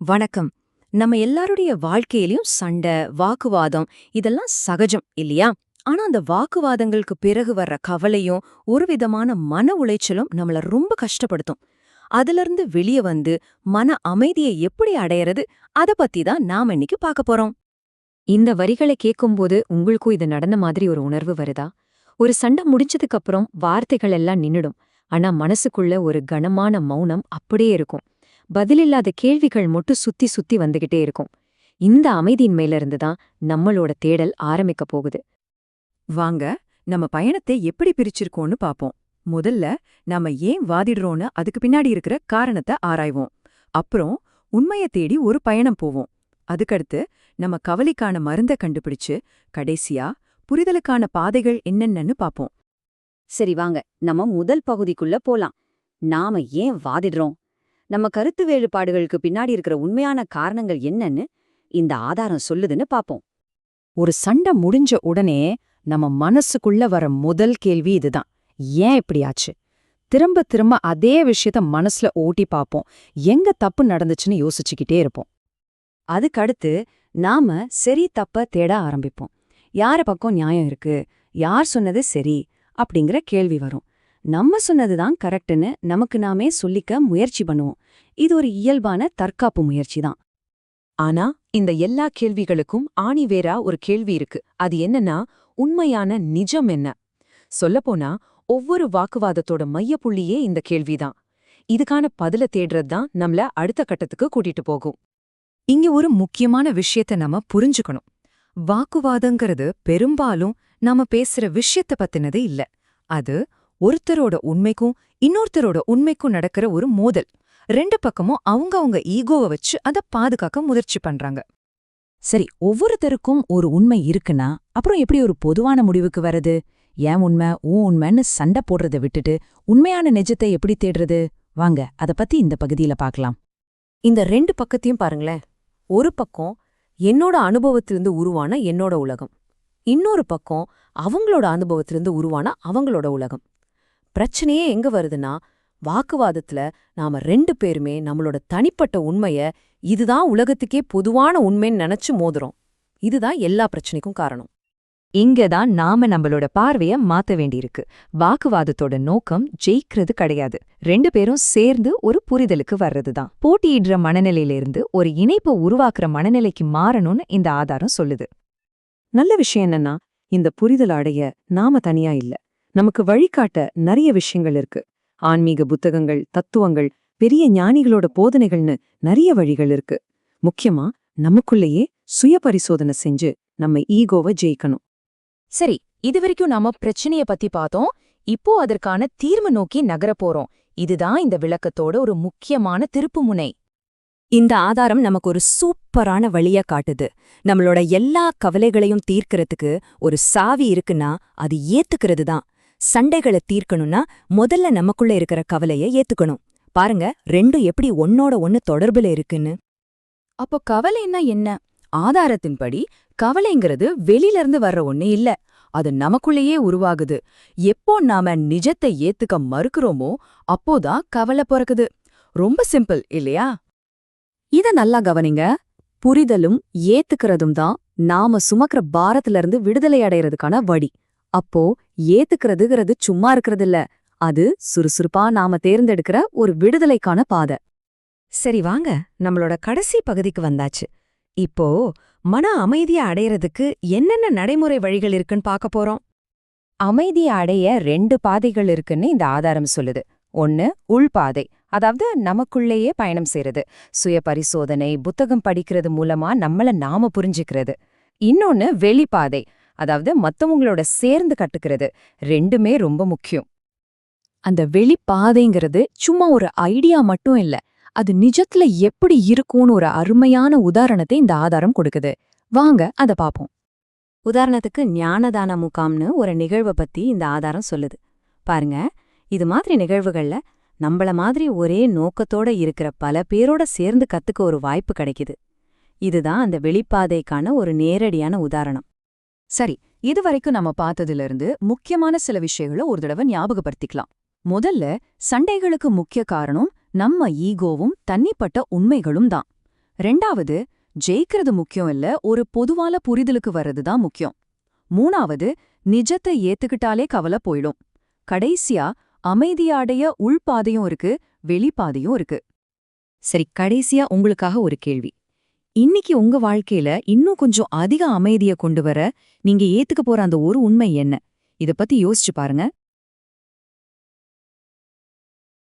வணக்கம். நம்ம எல்லாருடைய வாழ்க்கையிலயும் சண்டை வாக்குவாதம் இதெல்லாம் சகஜம் இல்லையா? ஆனா அந்த வாக்குவாதங்களுக்கு பிறகு வர்ற கவலையும் ஒரு விதமான மன உளைச்சலும் நம்மள ரொம்ப கஷ்டப்படுத்தும். அதிலிருந்து வெளிய வந்து மன அமைதியை எப்படி அடையறது அத பத்தி தான் நாம இன்னைக்கு பார்க்க போறோம். இந்த வரிகளை கேட்கும்போது உங்களுக்கும் இது நடந்த மாதிரி ஒரு உணர்வு வருதா? ஒரு சண்டை முடிஞ்சதுக்கு அப்புறம் வார்த்தைகள் எல்லாம் நின்னுடும். ஆனா மனசுக்குள்ள ஒரு கனமான மௌனம் அப்படியே இருக்கும். பதிலில்லாத கேள்விகள் மட்டும் சுத்தி சுத்தி வந்துகிட்டே இருக்கும். இந்த அமைதியின்மையில இருந்து தான் நம்மளோட தேடல் ஆரம்பிக்க போகுது. வாங்க நம்ம பயணத்தை எப்படி பிரிச்சிருக்கோம்னு பாப்போம். முதல்ல நாம ஏன் வாதிடுறோம்னு அதுக்கு பின்னாடி இருக்கிற காரணத்தை ஆராய்வோம். அப்புறம் உண்மைய தேடி ஒரு பயணம் போவோம். அதுக்கடுத்து நம்ம கவலைக்கான மருந்த கண்டுபிடிச்சு கடைசியா புரிதலுக்கான பாதைகள் என்னென்னன்னு பாப்போம். சரி வாங்க நம்ம முதல் பகுதிக்குள்ள போலாம். நாம ஏன் வாதிடுறோம்? நம்ம கருத்து வேறுபாடுகளுக்கு பின்னாடி இருக்கிற உண்மையான காரணங்கள் என்னன்னு இந்த ஆதாரம் சொல்லுதுன்னு பாப்போம். ஒரு சண்டை முடிஞ்ச உடனே நம்ம மனசுக்குள்ள வர முதல் கேள்வி இதுதான். ஏன் இப்படியாச்சு திரும்ப திரும்ப அதே விஷயத்த மனசுல ஓட்டி பாப்போம். எங்க தப்பு நடந்துச்சுன்னு யோசிச்சுக்கிட்டே இருப்போம். அதுக்கடுத்து நாம சரி தப்ப தேட ஆரம்பிப்போம். யார பக்கம் நியாயம் இருக்கு? யார் சொன்னது சரி? அப்படிங்கிற கேள்வி வரும். நம்ம சொன்னதுதான் கரெக்ட்னு நமக்கு நாமே சொல்லிக்க முயற்சி பண்ணுவோம். இது ஒரு இயல்பான தற்காப்பு முயற்சி தான் ஆனா இந்த எல்லா கேள்விகளுக்கும் ஆணிவேரா ஒரு கேள்வி இருக்கு. அது என்னன்னா உண்மையான நிஜம் என்ன? சொல்லப்போனா ஒவ்வொரு வாக்குவாதத்தோட மையப்புள்ளியே இந்த கேள்விதான். இதுக்கான பதில தேடுறது தான் நம்மள அடுத்த கட்டத்துக்கு கூட்டிட்டு போகும். இங்க ஒரு முக்கியமான விஷயத்த நம்ம புரிஞ்சுக்கணும். வாக்குவாதங்கிறது பெரும்பாலும் நாம பேசுற விஷயத்த பத்தினது இல்ல. அது ஒருத்தரோட உண்மைக்கும் இன்னொருத்தரோட உண்மைக்கும் நடக்கிற ஒரு மோதல். ரெண்டு பக்கமும் அவங்க அவங்க ஈகோவை வச்சு அத பாதுகாக்க முயற்சி பண்றாங்க. சரி ஒவ்வொருத்தருக்கும் ஒரு உண்மை இருக்குன்னா அப்புறம் எப்படி ஒரு பொதுவான முடிவுக்கு வருது ஏன் உண்மை ஊன் உண்மைன்னு சண்டை போடுறத விட்டுட்டு உண்மையான நெஜத்தை எப்படி தேடுறது? வாங்க அத பத்தி இந்த பகுதியில பார்க்கலாம். இந்த ரெண்டு பக்கத்தையும் பாருங்களேன். ஒரு பக்கம் என்னோட அனுபவத்திலிருந்து உருவான என்னோட உலகம். இன்னொரு பக்கம் அவங்களோட அனுபவத்திலிருந்து உருவான அவங்களோட உலகம். பிரச்சனையே எங்க வருதுன்னா வாக்குவாதத்துல நாம ரெண்டு பேருமே நம்மளோட தனிப்பட்ட உண்மைய இதுதான் உலகத்துக்கே பொதுவான உண்மைன்னு நினைச்சு மோதுறோம். இதுதான் எல்லா பிரச்சனைக்கும் காரணம். இங்கதான் நாம நம்மளோட பார்வைய மாத்த வேண்டியிருக்கு. வாக்குவாதத்தோட நோக்கம் ஜெயிக்கிறது கிடையாது. ரெண்டு பேரும் சேர்ந்து ஒரு புரிதலுக்கு வர்றதுதான். போட்டியிடுற மனநிலையிலிருந்து ஒரு இணைப்பை உருவாக்குற மனநிலைக்கு மாறணும்னு இந்த ஆதாரம் சொல்லுது. நல்ல விஷயம் என்னன்னா இந்த புரிதல் அடைய நாம தனியா இல்ல. நமக்கு வழிகாட்ட நிறைய விஷயங்கள் இருக்கு. ஆன்மீக புத்தகங்கள் தத்துவங்கள் பெரிய ஞானிகளோட போதனைகள்னு நிறைய வழிகள் இருக்கு. முக்கியமா நமக்குள்ளேயே சுய பரிசோதனை செஞ்சு நம்ம ஈகோவை ஜெயிக்கணும். சரி இதுவரைக்கும் நாம பிரச்சனைய பத்தி பார்த்தோம். இப்போ அதற்கான தீர்வு நோக்கி நகரப் போறோம். இதுதான் இந்த விளக்கத்தோட ஒரு முக்கியமான திருப்புமுனை இந்த ஆதாரம் நமக்கு ஒரு சூப்பரான வழிய காட்டுது. நம்மளோட எல்லா கவலைகளையும் தீர்க்கறதுக்கு ஒரு சாவி இருக்குன்னா அது ஏத்துக்கிறது தான் சண்டைகளை தீர்க்கணும்னா முதல்ல நமக்குள்ள இருக்கிற கவலைய ஏத்துக்கணும். பாருங்க ரெண்டும் எப்படி ஒன்னோட ஒன்னு தொடர்புல இருக்குன்னு. அப்போ கவலைன்னா என்ன? ஆதாரத்தின்படி கவலைங்கிறது வெளியில இருந்து வர்ற ஒண்ணு இல்ல. அது நமக்குள்ளேயே உருவாகுது. எப்போ நாம நிஜத்தை ஏத்துக்க மறுக்கிறோமோ அப்போதான் கவலை பிறக்குது. ரொம்ப சிம்பிள் இல்லையா? இத நல்லா கவனிங்க. புரிதலும் ஏத்துக்கிறதும் தான் நாம சுமக்கிற பாரத்துல இருந்து விடுதலை அடையறதுக்கான வழி. அப்போ ஏத்துக்கிறதுங்கிறது சும்மா இருக்கிறது இல்ல அது சுறுசுறுப்பா நாம தேர்ந்தெடுக்கிற ஒரு விடுதலைக்கான பாதை. சரி வாங்க நம்மளோட கடைசி பகுதிக்கு வந்தாச்சு. இப்போ மன அமைதியை அடையறதுக்கு என்னென்ன நடைமுறை வழிகள் இருக்குன்னு பார்க்க போறோம். அமைதியை அடைய ரெண்டு பாதைகள் இருக்குன்னு இந்த ஆதாரம் சொல்லுது. ஒன்னு உள்பாதை அதாவது நமக்குள்ளேயே பயணம் செய்யறது சுய பரிசோதனை புத்தகம் படிக்கிறது மூலமா நம்மள நாம புரிஞ்சுக்கிறது. இன்னொன்னு வெளிப்பாதை அதாவது மத்தவங்களோட சேர்ந்து கட்டுக்கிறது ரெண்டுமே ரொம்ப முக்கியம். அந்த வெளிப்பாதைங்கிறது சும்மா ஒரு ஐடியா மட்டும் இல்ல அது நிஜத்துல எப்படி இருக்கும்னு ஒரு அருமையான உதாரணத்தை இந்த ஆதாரம் கொடுக்குது. வாங்க அத பாப்போம். உதாரணத்துக்கு ஞானதான முகாம்னு ஒரு நிகழ்வை பத்தி இந்த ஆதாரம் சொல்லுது. பாருங்க இது மாதிரி நிகழ்வுகள்ல நம்மள மாதிரி ஒரே நோக்கத்தோட இருக்கிற பல பேரோட சேர்ந்து கத்துக்க ஒரு வாய்ப்பு கிடைக்குது. இதுதான் அந்த வெளிப்பாதைக்கான ஒரு நேரடியான உதாரணம். சரி இதுவரைக்கும் நம்ம பார்த்ததுல இருந்து முக்கியமான சில விஷயங்களை ஒரு தடவை ஞாபகப்படுத்திக்கலாம். முதல்ல சண்டைகளுக்கு முக்கிய காரணம் நம்ம ஈகோவும் தன்னிப்பட்ட உண்மைகளும் தான். ரெண்டாவது ஜெயிக்கிறது முக்கியம் இல்ல ஒரு பொதுவான புரிதலுக்கு வர்றது தான் முக்கியம். மூணாவது நிஜத்தை ஏத்துக்கிட்டாலே கவலை போயிடும். கடைசியா அமைதியாடைய உள்பாதையும் இருக்கு வெளிப்பாதையும் இருக்கு. சரி கடைசியா உங்களுக்காக ஒரு கேள்வி. இன்னைக்கு உங்க வாழ்க்கையில இன்னும் கொஞ்சம் அதிக அமைதிய கொண்டு வர நீங்க ஏத்துக்க போற அந்த ஒரு உண்மை என்ன? இத பத்தி யோசிச்சு பாருங்க.